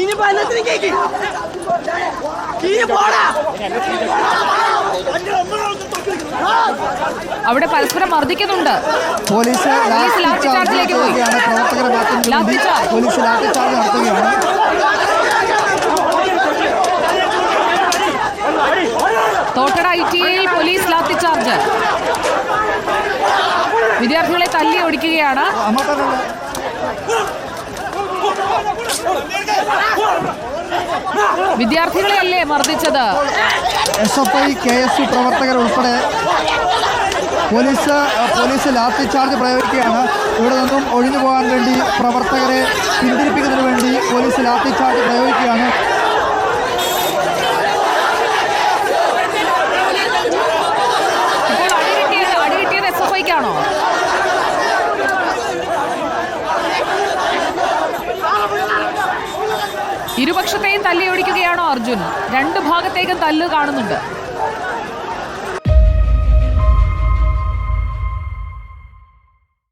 ഇനി പല്ലത്തിന് കേക്ക്. ഇനി പോടാ. അവിടെ പരസ്പരം മർദ്ദിക്കുന്നുണ്ട്. പോലീസ് ലാത്തി ചാർജിലേക്ക് പോയി. പ്രവർത്തകരെ ലാത്തി പോലീസ് ലാത്തി ചാർജ് നടത്തുകയാണ്. തോട്ടട ഐ ടി ഐയിൽ പോലീസ് ലാത്തിചാർജ് വിദ്യാർത്ഥികളെ തല്ലി ഓടിക്കുകയാണ് അങ്ങോട്ടല്ല വിദ്യാർത്ഥികളെയല്ലേ മർദ്ദിച്ചത്? S F I K S U പ്രവർത്തകർ ഉൾപ്പെടെ പോലീസ് പോലീസ് ലാത്തി ചാർജ് പ്രയോഗിക്കുകയാണ്. ഇവിടെ നിന്നും ഒഴിഞ്ഞു പോകാൻ വേണ്ടി പ്രവർത്തകരെ പിന്തിരിപ്പിക്കുന്നതിന് വേണ്ടി പോലീസ് ലാത്തി ചാർജ് പ്രയോഗിക്കുകയാണ്. അടികിട്ടിയത് അടികിട്ടിയത് എസ് എഫ് ഐക്കാണോ ഇരുപക്ഷത്തെയും തല്ലി ഓടിക്കുകയാണോ അർജുൻ? രണ്ട് ഭാഗത്തേക്കും തല്ല് കാണുന്നുണ്ട്.